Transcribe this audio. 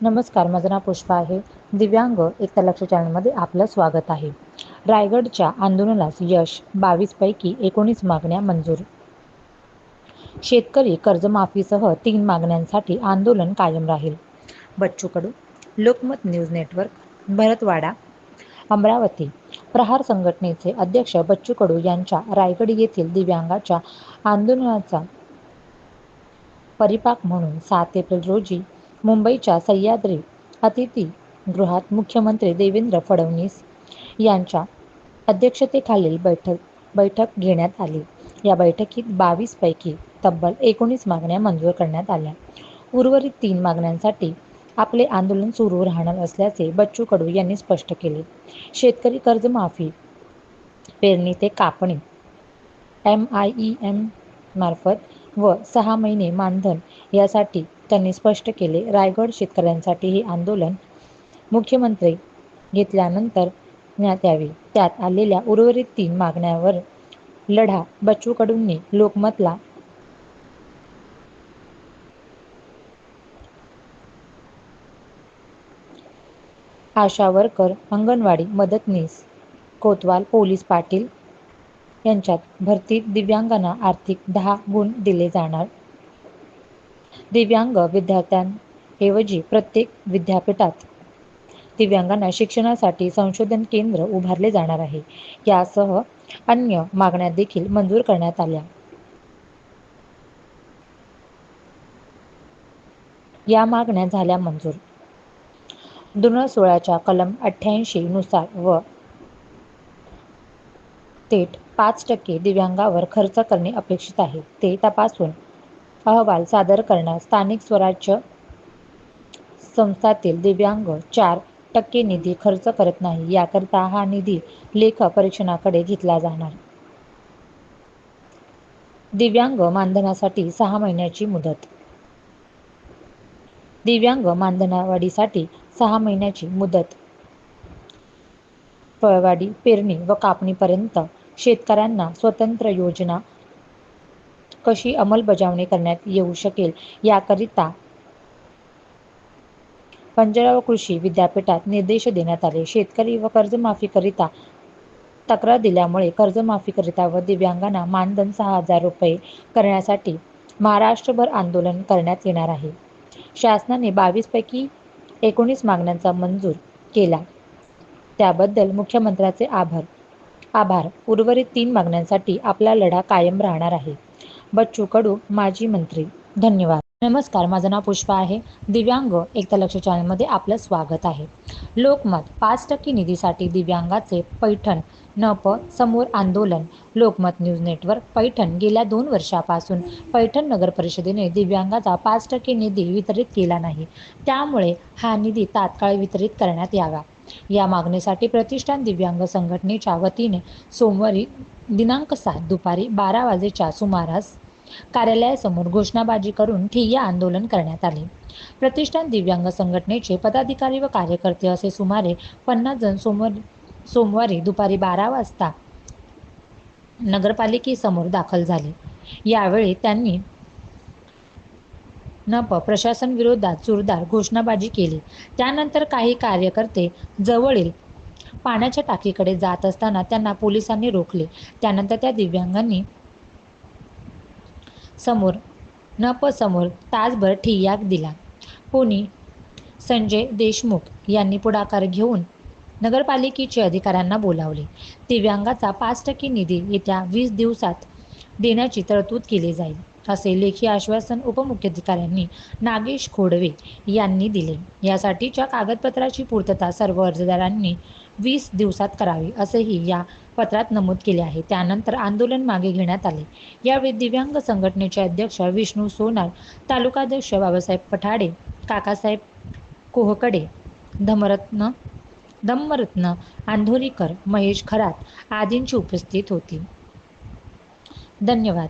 नमस्कार माझं नाव पुष्पा आहे. दिव्यांग एकता लक्ष चॅनलमध्ये आपलं स्वागत आहे. रायगडच्या आंदोलनास यश बावीसपैकी एकोणीस मागण्या मंजूर. शेतकरी कर्जमाफीसह तीन मागण्यांसाठी आंदोलन कायम राहील. Bachchu Kadu Lokmat news network Bharatwada. Amravati Prahar संघटनेचे अध्यक्ष बच्चू कडू यांच्या रायगड येथील दिव्यांगाच्या आंदोलनाचा परिपाक म्हणून सात एप्रिल रोजी मुंबईच्या सह्याद्री अतिथीगृहात मुख्यमंत्री देवेंद्र फडणवीस यांच्या अध्यक्षतेखालील बैठक बैठक घेण्यात आली. या बैठकीत बावीसपैकी तब्बल एकोणीस मागण्या मंजूर करण्यात आल्या. उर्वरित तीन मागण्यांसाठी आपले आंदोलन सुरू राहणार असल्याचे बच्चू कडू यांनी स्पष्ट केले. शेतकरी कर्जमाफी पेरणी ते कापणी एम आय ई एम मार्फत व सहा महिने मानधन यासाठी त्यांनी स्पष्ट केले रायगड शेतकऱ्यांसाठी हे आंदोलन मुख्यमंत्री घेतल्यानंतर न्यात त्यात आलेल्या उर्वरित तीन मागण्यांवर लढा बच्चू कडूंनी लोकमतला आशा वर्कर अंगणवाडी मदतनीस कोतवाल पोलीस पाटील यांच्यात भरतीत दिव्यांगांना आर्थिक दहा गुण दिले जाणार दिव्यांग विद्यार्थ्यांऐवजी प्रत्येक विद्यापीठात दिव्यांगांना शिक्षणासाठी संशोधन केंद्र उभारले जाणार आहे. यासह अन्य मागण्या देखील मंजूर करण्यात आल्या. या मागण्या झाल्या मंजूर. दोन सोळाच्या कलम अठ्ठ्याऐंशी नुसार व थेट पाच टक्के दिव्यांगावर खर्च करणे अपेक्षित आहे. ते तपासून अहवाल सादर करण्यास स्थानिक स्वराज्य संस्थातील दिव्यांग चार टक्के निधी खर्च करत नाही. याकरता हा निधी लेख परीक्षणाकडे घेतला जाणार. दिव्यांग मानधनासाठी सहा महिन्याची मुदत. दिव्यांग मानधनावाढीसाठी सहा महिन्याची मुदत. फळवाडी पेरणी व कापणीपर्यंत शेतकऱ्यांना स्वतंत्र योजना कशी अंमलबजावणी करण्यात येऊ शकेल याकरिता पंजाब कृषी विद्यापीठात निर्देश देण्यात आले. शेतकरी व कर्जमाफीकरिता तक्रार दिल्यामुळे कर्जमाफीकरिता व दिव्यांगांना मानधन सहा हजार रुपये करण्यासाठी महाराष्ट्रभर आंदोलन करण्यात येणार आहे. शासनाने बावीसपैकी एकोणीस मागण्यांचा मंजूर केला. त्याबद्दल मुख्यमंत्र्याचे आभार. आभार. उर्वरित तीन मागण्यांसाठी आपला लढा कायम राहणार आहे. बच्चू कडू माजी मंत्री. धन्यवाद. नमस्कार माझं नाव पुष्पा आहे. दिव्यांग एकता लक्ष चॅनलमध्ये आपलं स्वागत आहे. लोकमत पाच टक्के निधीसाठी दिव्यांगाचे पैठण नप समोर आंदोलन. लोकमत न्यूज नेटवर्क पैठण गेल्या दोन वर्षापासून पैठण नगर परिषदेने दिव्यांगाचा पाच टक्के निधी वितरित केला नाही. त्यामुळे हा निधी तात्काळ वितरित करण्यात यावा. या मागणीसाठी प्रतिष्ठान दिव्यांग संघटनेच्या वतीने सोमवारी दिनांक सात दुपारी बारा वाजेच्या सुमारास कार्यालयासमोर घोषणाबाजी करून ठिय्या आंदोलन करण्यात आले. प्रतिष्ठान दिव्यांग संघटनेचे पदाधिकारी व कार्यकर्ते असे सुमारे पन्नास जण सोमवार सोमवारी दुपारी बारा वाजता नगरपालिकेसमोर दाखल झाले. यावेळी त्यांनी नप प्रशासन विरोधात जोरदार घोषणाबाजी केली. त्यानंतर काही कार्यकर्ते जवळील पाण्याच्या टाकीकडे जात असताना त्यांना पोलिसांनी रोखले. त्यानंतर त्या दिव्यांगांनी समोर नपसमोर तासभर ठिय्याक दिला. कोणी संजय देशमुख यांनी पुढाकार घेऊन नगरपालिकेचे अधिकाऱ्यांना बोलावले. दिव्यांगाचा पाच टक्के निधी येत्या वीस दिवसात देण्याची तरतूद केली जाईल. असे लेखी आश्वासन उपमुख्याधिकाऱ्यांनी नागेश खोडवे यांनी दिले. यासाठीच्या कागदपत्राची पूर्तता सर्व अर्जदारांनी वीस दिवसात करावी असेही या पत्रात नमूद केले आहे. त्यानंतर आंदोलन मागे घेण्यात आले. यावेळी दिव्यांग संघटनेचे अध्यक्ष विष्णू सोनार तालुकाध्यक्ष बाबासाहेब पठाडे काकासाहेब कोहकडे धमरत्न धम्मरत्न आंधोरीकर महेश खरात आदींची उपस्थित होती. धन्यवाद.